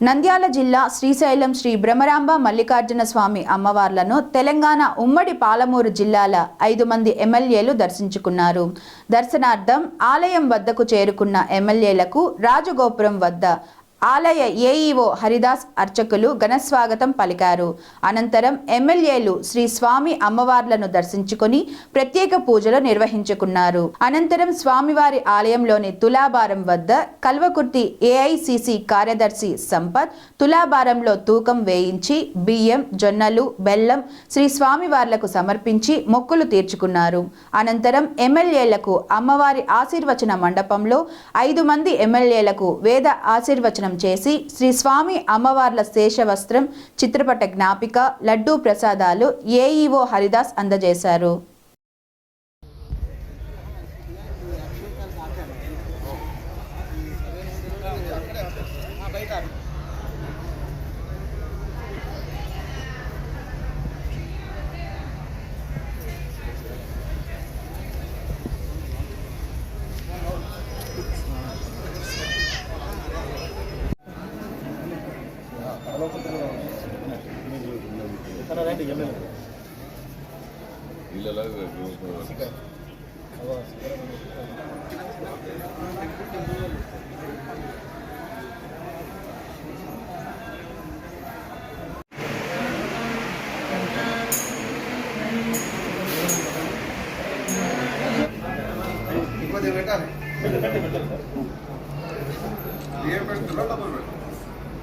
నంద్యాల జిల్లా శ్రీశైలం శ్రీ భ్రమరాంబ మల్లికార్జున స్వామి అమ్మవార్లను తెలంగాణ ఉమ్మడి పాలమూరు జిల్లాల ఐదు మంది ఎమ్మెల్యేలు దర్శించుకున్నారు. దర్శనార్థం ఆలయం వద్దకు చేరుకున్న ఎమ్మెల్యేలకు రాజగోపురం వద్ద ఆలయ ఏఈఓ హరిదాస్ అర్చకులు ఘనస్వాగతం పలికారు. అనంతరం ఎమ్మెల్యేలు శ్రీ స్వామి అమ్మవార్లను దర్శించుకుని ప్రత్యేక పూజలు నిర్వహించుకున్నారు. అనంతరం స్వామివారి ఆలయంలోని తులాభారం వద్ద కల్వకుర్తి ఏఐసిసి కార్యదర్శి సంపత్ తులాభారంలో తూకం వేయించి బియ్యం జొన్నలు బెల్లం శ్రీ స్వామివార్లకు సమర్పించి మొక్కులు తీర్చుకున్నారు. అనంతరం ఎమ్మెల్యేలకు అమ్మవారి ఆశీర్వచన మండపంలో ఐదు మంది ఎమ్మెల్యేలకు వేద ఆశీర్వచనం చేసి శ్రీ స్వామి అమ్మవార్ల శేషవస్త్రం చిత్రపట జ్ఞాపిక లడ్డూ ప్రసాదాలు ఏఈఓ హరిదాస్ అందజేశారు. పెట్టాలి. ఏ పెడుతున్నా డబ్బులు వీడియో